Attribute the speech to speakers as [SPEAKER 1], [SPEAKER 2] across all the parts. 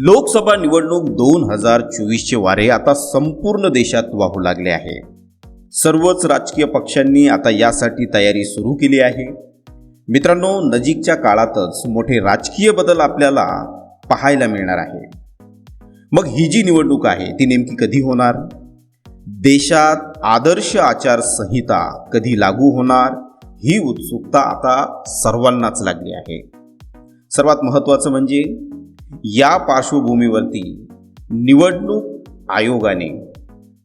[SPEAKER 1] लोकसभा निवडणूक दोन हजार चोवीसचे वारे आता संपूर्ण देशात वाहू लागले आहे. सर्वच राजकीय पक्षांनी आता यासाठी तयारी सुरू केली आहे. मित्रांनो नजीकच्या काळातच मोठे राजकीय बदल आपल्याला पाहायला मिळणार आहे. मग ही जी निवडणूक आहे ती नेमकी कधी होणार? देशात आदर्श आचारसंहिता कधी लागू होणार? ही उत्सुकता आता सर्वांनाच लागली आहे. सर्वात महत्त्वाचं म्हणजे या पार्श्वभूमीवरती निवडणूक आयोगाने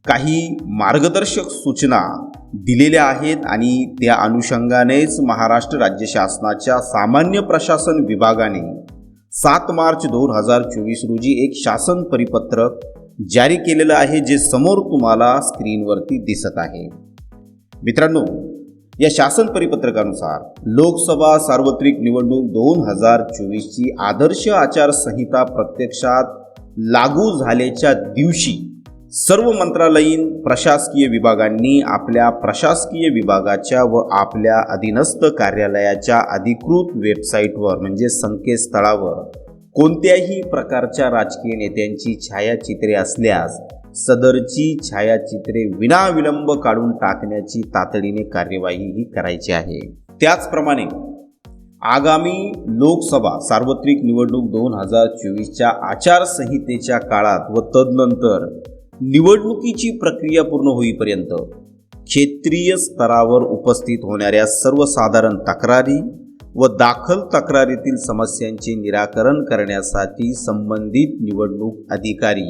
[SPEAKER 1] काही मार्गदर्शक सूचना दिलेल्या आहेत आणि त्या अनुषंगानेच महाराष्ट्र राज्य शासनाच्या सामान्य प्रशासन विभागाने सात मार्च दोन हजार चोवीस रोजी एक शासन परिपत्रक जारी केलेलं आहे जे समोर तुम्हाला स्क्रीनवरती दिसत आहे. मित्रांनो या शासन परिपत्रकानुसार लोकसभा सार्वत्रिक निवडणूक दोन हजार चोवीसची आदर्श आचारसंहिता प्रत्यक्षात लागू झाल्याच्या दिवशी सर्व मंत्रालयीन प्रशासकीय विभागांनी आपल्या प्रशासकीय विभागाच्या व आपल्या अधीनस्थ कार्यालयाच्या अधिकृत वेबसाईटवर म्हणजे संकेतस्थळावर कोणत्याही प्रकारच्या राजकीय नेत्यांची छायाचित्रे असल्यास सदरची छायाचित्रे विनाविलंब काढून टाकण्याची तातडीने कार्यवाही ही करायची आहे. त्याचप्रमाणे आगामी लोकसभा सार्वत्रिक निवडणूक दोन हजार चोवीसच्या आचारसंहितेच्या काळात व तदनंतर निवडणुकीची प्रक्रिया पूर्ण होईपर्यंत क्षेत्रीय स्तरावर उपस्थित होणाऱ्या सर्वसाधारण तक्रारी व दाखल तक्रारीतील समस्यांचे निराकरण करण्यासाठी संबंधित निवडणूक अधिकारी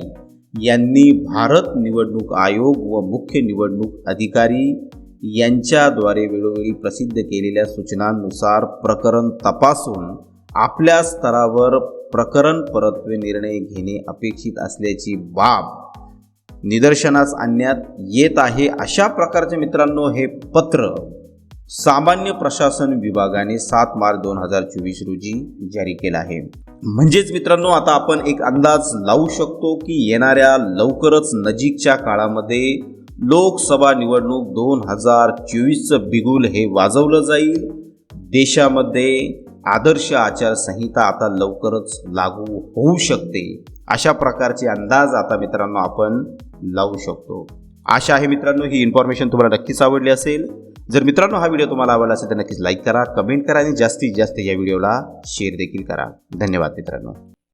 [SPEAKER 1] यांनी भारत निवडणूक आयोग व मुख्य निवडणूक अधिकारी यांच्याद्वारे वेळोवेळी प्रसिद्ध केलेल्या सूचनांनुसार प्रकरण तपासून आपल्या स्तरावर प्रकरण परत्वे निर्णय घेणे अपेक्षित असल्याची बाब निदर्शनास आणण्यात येत आहे. अशा प्रकारचे मित्रांनो हे पत्र सामान्य प्रशासन विभागाने सात मार्च दोन हजार चोवीस रोजी जारी केलं आहे. म्हणजेच मित्रांनो आता आपण एक अंदाज लावू शकतो की येणाऱ्या लवकरच नजीकच्या काळामध्ये लोकसभा निवडणूक दोन हजार चोवीसचं बिगुल हे वाजवलं जाईल. देशामध्ये आदर्श आचारसंहिता आता लवकरच लागू होऊ शकते. अशा प्रकारचे अंदाज आता मित्रांनो आपण लावू शकतो. आशा आहे मित्रांनो ही इन्फॉर्मेशन तुम्हाला नक्कीच आवडली असेल. जर मित्रांनो हा व्हिडिओ तुम्हाला आवडला असेल तर नक्कीच लाईक करा कमेंट करा आणि जास्तीत जास्त या व्हिडिओला शेअर देखील करा. धन्यवाद मित्रांनो.